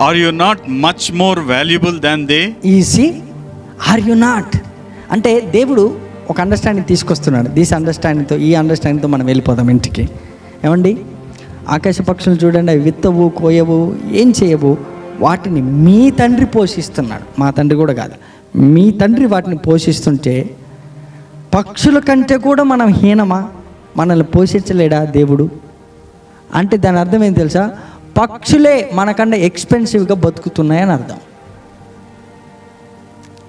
Are you not much more valuable than they EC are you not అంటే దేవుడు ఒక understanding తీసుకొస్తున్నాడు. These అండర్స్టాండింగ్తో ఈ అండర్స్టాండింగ్తో మనం వెళ్ళిపోదాం ఇంటికి. ఏమండి? ఆకాశ పక్షులు చూడండి అవి విత్తవు కోయవు ఏం చేయవు? వాటిని మీ తండ్రి పోషిస్తున్నాడు. మా తండ్రి కూడా కాదు. మీ తండ్రి వాటిని పోషిస్తుంటే పక్షుల కంటే కూడా మనం హీనమా? మనల్ని పోషించలేడా దేవుడు? అంటే దాని అర్థం ఏం తెలుసా? పక్షులే మనకన్నా ఎక్స్పెన్సివ్గా బతుకుతున్నాయని అర్థం.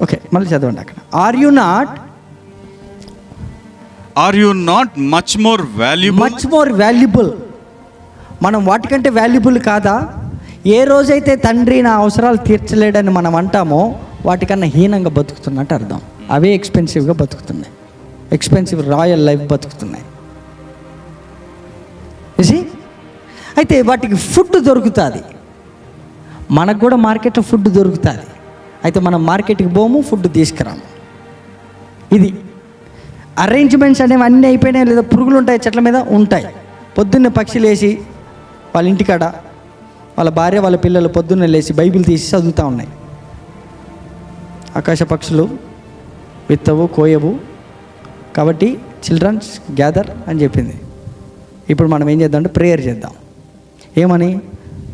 ఓకే మళ్ళీ చదవండి అక్కడ. Are you not Are you not much more valuable? Much more valuable మనం వాటికంటే వాల్యుబుల్ కాదా? ఏ రోజైతే తండ్రి నా అవసరాలు తీర్చలేడని మనం అంటామో వాటికన్నా హీనంగా బతుకుతున్నట్టు అర్థం. అవే ఎక్స్పెన్సివ్గా బతుకుతున్నాయి. ఎక్స్పెన్సివ్ రాయల్ లైఫ్ బతుకుతున్నాయి. అయితే వాటికి ఫుడ్ దొరుకుతుంది. మనకు కూడా మార్కెట్లో ఫుడ్ దొరుకుతుంది. అయితే మనం మార్కెట్కి పోము ఫుడ్ తీసుకురాము. ఇది అరేంజ్మెంట్స్ అనేవి అన్నీ అయిపోయినాయి లేదా పురుగులు ఉంటాయి చెట్ల మీద ఉంటాయి. పొద్దున్నే పక్షులు వేసి వాళ్ళ ఇంటికాడ వాళ్ళ భార్య వాళ్ళ పిల్లలు పొద్దున్నే లేచి బైబిల్ తీసి చదువుతూ ఉన్నాయి. ఆకాశ పక్షులు విత్తవు కోయవు. కాబట్టి చిల్డ్రన్స్ గ్యాదర్ అని చెప్పింది. ఇప్పుడు మనం ఏం చేద్దాం అంటే ప్రేయర్ చేద్దాం. ఏమని?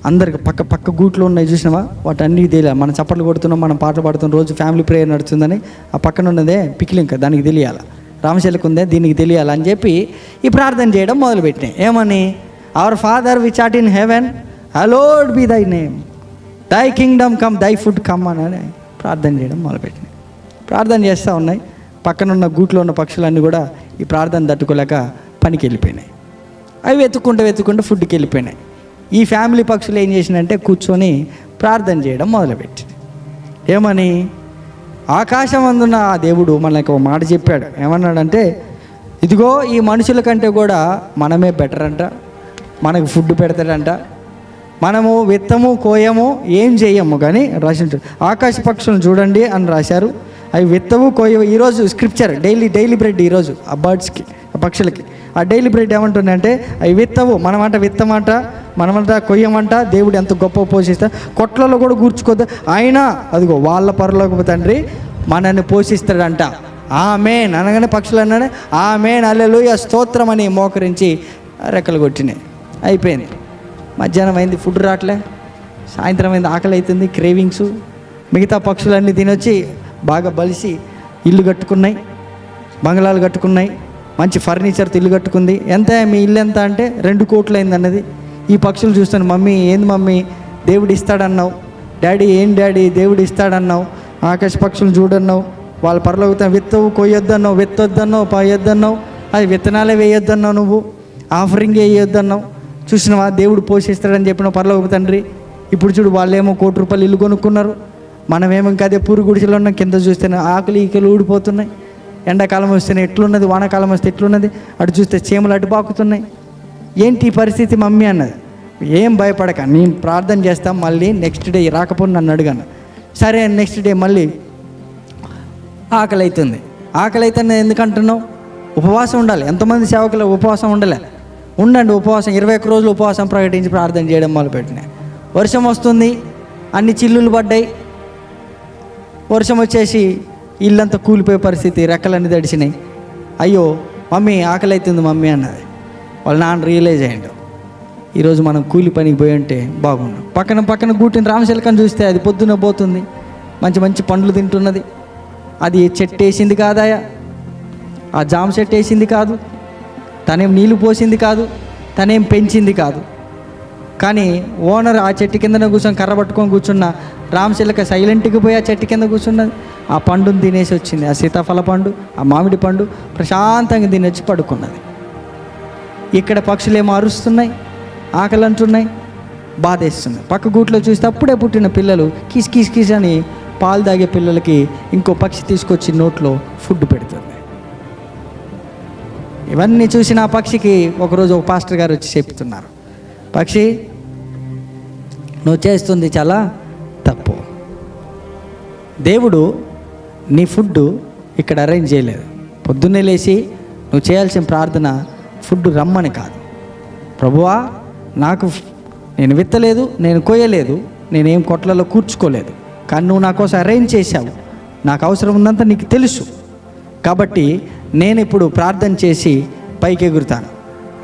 అందరికి పక్క పక్క గూట్లో ఉన్నాయి చూసినావా? వాటి అన్నీ తెలియాలి. మనం చప్పట్లు కొడుతున్నాం మనం పాటలు పాడుతున్నాం రోజు ఫ్యామిలీ ప్రేయర్ నడుస్తుందని ఆ పక్కన ఉన్నదే పికిలింక దానికి తెలియాలి? రామశైలకు ఉందే దీనికి తెలియాలి అని చెప్పి ఈ ప్రార్థన చేయడం మొదలుపెట్టినాయి. ఏమని? Our father which art in heaven hallowed be thy name thy kingdom come thy food come అని ప్రార్థన చేయడం మొదలుపెట్టినాయి. ప్రార్థన చేస్తూ ఉన్నాయి. పక్కనున్న గూట్లో ఉన్న పక్షులన్నీ కూడా ఈ ప్రార్థన తట్టుకోలేక పనికి వెళ్ళిపోయినాయి. అవి వెతుక్కుంటూ వెతుక్కుంటూ ఫుడ్కి వెళ్ళిపోయినాయి. ఈ ఫ్యామిలీ పక్షులు ఏం చేసిందంటే కూర్చొని ప్రార్థన చేయడం మొదలుపెట్టింది. ఏమని? ఆకాశం అందున్న ఆ దేవుడు మనకు ఒక మాట చెప్పాడు. ఏమన్నాడంటే ఇదిగో ఈ మనుషుల కంటే కూడా మనమే బెటర్ అంట మనకు ఫుడ్ పెడతాడంట మనము విత్తము కోయము ఏం చేయము కానీ రాసి ఆకాశ పక్షులను చూడండి అని రాశారు. అవి విత్తము కోయవు ఈరోజు స్క్రిప్చర్ డైలీ డైలీ బ్రెడ్ ఈరోజు ఆ బర్డ్స్కి ఆ పక్షులకి. ఆ డైలీ బ్రెడ్ ఏమంటుందంటే అవి విత్తవు మనమంట విత్తమాట మనమంతా కొయ్యమంట దేవుడు ఎంత గొప్ప పోషిస్తా. కొట్లలో కూడా కూర్చుకోద్దు. అయినా అదిగో వాళ్ళ పరలోకి తండ్రి మనల్ని పోషిస్తాడంట. ఆమెన్. అనగానే పక్షులు అన్నాడు ఆమెన్ అల్లెలుయ స్తోత్రం అని మోకరించి రెక్కలు కొట్టినాయి. అయిపోయింది. మధ్యాహ్నం అయింది ఫుడ్ రావట్లే. సాయంత్రం అయింది ఆకలి అవుతుంది క్రేవింగ్స్ మిగతా పక్షులన్నీ తినొచ్చి బాగా బలిసి ఇల్లు కట్టుకున్నాయి. బంగ్లాలు కట్టుకున్నాయి. మంచి ఫర్నిచర్తో ఇల్లు కట్టుకుంది. ఎంత? మీ ఇల్లు ఎంత అంటే రెండు కోట్లు అయింది అన్నది. ఈ పక్షులు చూస్తాను మమ్మీ ఏంది మమ్మీ? దేవుడు ఇస్తాడన్నావు. డాడీ ఏం డాడీ? దేవుడు ఇస్తాడన్నావు. ఆకాశ పక్షులు చూడన్నావు. వాళ్ళ పరలోకి విత్తవు కొయ్యొద్దన్నావు విత్తొద్దన్నావు పాయొద్దన్నావు. అది విత్తనాలే వేయొద్దన్నావు నువ్వు. ఆఫరింగ్ వేయొద్దన్నావు చూసినవా? దేవుడు పోషిస్తాడని చెప్పిన పరలోక తండ్రి. ఇప్పుడు చూడు వాళ్ళేమో కోటి రూపాయలు ఇల్లు కొనుక్కున్నారు. మనమేమో ఇంకా అదే పూరు గుడిసెలో ఉన్నాం. కింద చూస్తేనే ఆకలి ఈకలు ఊడిపోతున్నాయి. ఎండాకాలం వస్తేనే ఎట్లున్నది? వానాకాలం వస్తే ఎట్లున్నది? అటు చూస్తే చీమలు అటు పాకుతున్నాయి. ఏంటి ఈ పరిస్థితి మమ్మీ అన్నది. ఏం భయపడక నేను ప్రార్థన చేస్తాం మళ్ళీ నెక్స్ట్ డే రాకపోతే నన్ను అడిగాను. సరే నెక్స్ట్ డే మళ్ళీ ఆకలి అవుతుంది ఆకలి అయితే ఎందుకంటున్నావు ఉపవాసం ఉండాలి. ఎంతమంది సేవకులు ఉపవాసం ఉండలే. ఉండండి ఉపవాసం. ఇరవై ఒక్క రోజులు ఉపవాసం ప్రకటించి ప్రార్థన చేయడం మొదలుపెట్టినాయి వర్షం వస్తుంది అన్ని చిల్లులు పడ్డాయి. వర్షం వచ్చేసి ఇల్లంతా కూలిపోయే పరిస్థితి రెక్కలన్నీ తడిచినాయి అయ్యో మమ్మీ ఆకలి అవుతుంది మమ్మీ అన్నది. వాళ్ళ నాన్న రియలైజ్ అయ్యాడు ఈరోజు మనం కూలి పనికి పోయి ఉంటే బాగుండు. పక్కన పక్కన కూర్చుని రామశిలకని చూస్తే అది పొద్దున పోతుంది. మంచి మంచి పండ్లు తింటున్నది. అది చెట్టు వేసింది కాదాయా ఆ జామ చెట్టు వేసింది కాదు. తనేం నీళ్ళు పోసింది కాదు. తనేం పెంచింది కాదు. కానీ ఓనర్ ఆ చెట్టు కిందనే కూర్చొని కర్ర పట్టుకొని కూర్చున్న రామచిలక సైలెంట్కి పోయి ఆ చెట్టు కింద కూర్చున్నది. ఆ పండుని తినేసి వచ్చింది. ఆ సీతాఫల పండు ఆ మామిడి పండు ప్రశాంతంగా తినొచ్చి పడుకున్నది. ఇక్కడ పక్షులు ఏమో అరుస్తున్నాయి ఆకలి అంటున్నాయి బాధేస్తున్నాయి. పక్క గూట్లో చూస్తే అప్పుడే పుట్టిన పిల్లలు కిస్ కిస్ కిస్ అని పాలు తాగే పిల్లలకి ఇంకో పక్షి తీసుకొచ్చి నోట్లో ఫుడ్ పెడుతుంది. ఇవన్నీ చూసిన ఆ పక్షికి ఒకరోజు ఒక పాస్టర్ గారు వచ్చి చెప్తున్నారు. పక్షి నువ్వు చేస్తుంది చాలా తప్పు. దేవుడు నీ ఫుడ్ ఇక్కడ అరేంజ్ చేయలేదు. పొద్దున్నే లేచి నువ్వు చేయాల్సిన ప్రార్థన ఫుడ్ రమ్మని కాదు. ప్రభువా నాకు నేను విత్తలేదు నేను కోయలేదు నేనేం కొట్లలో కూర్చుకోలేదు. కానీ నువ్వు నా కోసం అరేంజ్ చేశావు. నాకు అవసరం ఉందంతా నీకు తెలుసు. కాబట్టి నేను ఇప్పుడు ప్రార్థన చేసి పైకి ఎగురుతాను.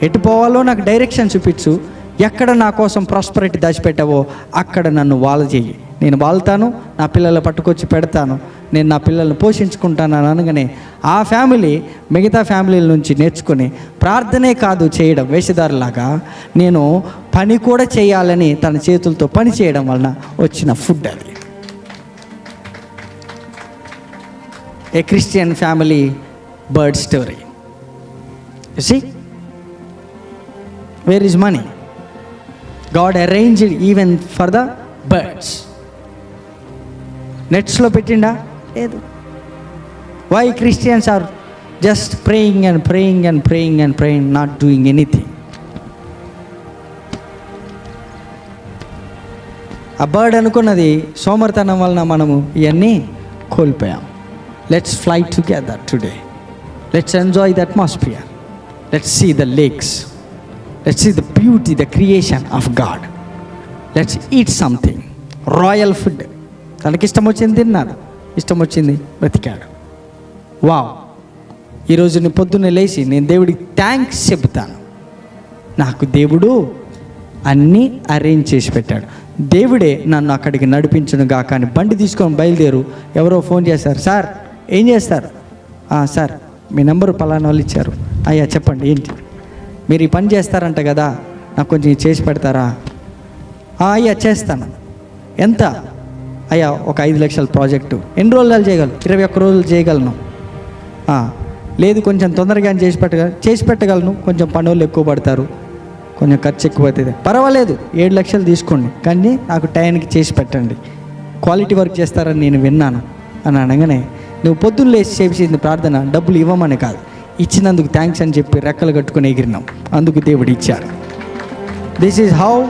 ఎటు పోవాలో నాకు డైరెక్షన్ చూపించు. ఎక్కడ నా కోసం ప్రాస్పరిటీ దాచిపెట్టావో అక్కడ నన్ను వాళ్ళ చెయ్యి నేను వాళ్తాను నా పిల్లలు పట్టుకొచ్చి పెడతాను. నేను నా పిల్లల్ని పోషించుకుంటానని అనగానే ఆ ఫ్యామిలీ మిగతా ఫ్యామిలీల నుంచి నేర్చుకుని ప్రార్థనే కాదు చేయడం వేషధారులాగా నేను పని కూడా చేయాలని తన చేతులతో పని చేయడం వలన వచ్చిన ఫుడ్ అది. A Christian family bird story. See where is money God arranged even for the birds నెట్స్లో పెట్టిండా? లేదు why Christians are just praying and praying and praying and praying not doing anything ఆ బర్డ్ అనుకున్నది సోమర్తనం వలన మనము ఇవన్నీ కోల్పోయాం. Let's fly together today let's enjoy the atmosphere let's see the lakes let's see the beauty the creation of God let's eat something royal food తనకిష్టం వచ్చింది తిన్నాడు ఇష్టం వచ్చింది? బ్రతికాడు వావ్. ఈరోజు నేను పొద్దున్నే లేచి నేను దేవుడికి థ్యాంక్స్ చెబుతాను. నాకు దేవుడు అన్నీ అరేంజ్ చేసి పెట్టాడు. దేవుడే నన్ను అక్కడికి నడిపించను గా కానీ బండి తీసుకొని బయలుదేరు. ఎవరో ఫోన్ చేశారు సార్ ఏం చేస్తారు? "ఆ, సార్ మీ నెంబరు పలానా వాళ్ళు ఇచ్చారు. అయ్యా చెప్పండి ఏంటి? మీరు ఈ పని చేస్తారంట కదా నాకు కొంచెం చేసి పెడతారా? "ఆ, అయ్యా చేస్తాను. ఎంత? అయ్యా ఒక ఐదు లక్షల ప్రాజెక్టు. ఎన్ని రోజులు చేయగలను ఇరవై ఒక్క రోజులు చేయగలను. లేదు కొంచెం తొందరగా చేసి పెట్టగల చేసి పెట్టగలను. కొంచెం పనులు ఎక్కువ పడతారు. కొంచెం ఖర్చు ఎక్కువ అవుతుంది. పర్వాలేదు ఏడు లక్షలు తీసుకోండి. కానీ నాకు టైంకి చేసి పెట్టండి. క్వాలిటీ వర్క్ చేస్తారని నేను విన్నాను. అని అనగానే నువ్వు పొద్దున్న లేచి చేసింది ప్రార్థన డబ్బులు ఇవ్వమని కాదు. ఇచ్చినందుకు థ్యాంక్స్ అని చెప్పి రెక్కలు కట్టుకుని ఎగిరినాం. అందుకు దేవుడు ఇచ్చారు this is how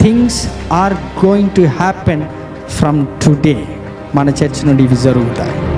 things are going to happen from today మన చర్చ్ నుండి ఇవి జరుగుతాయి.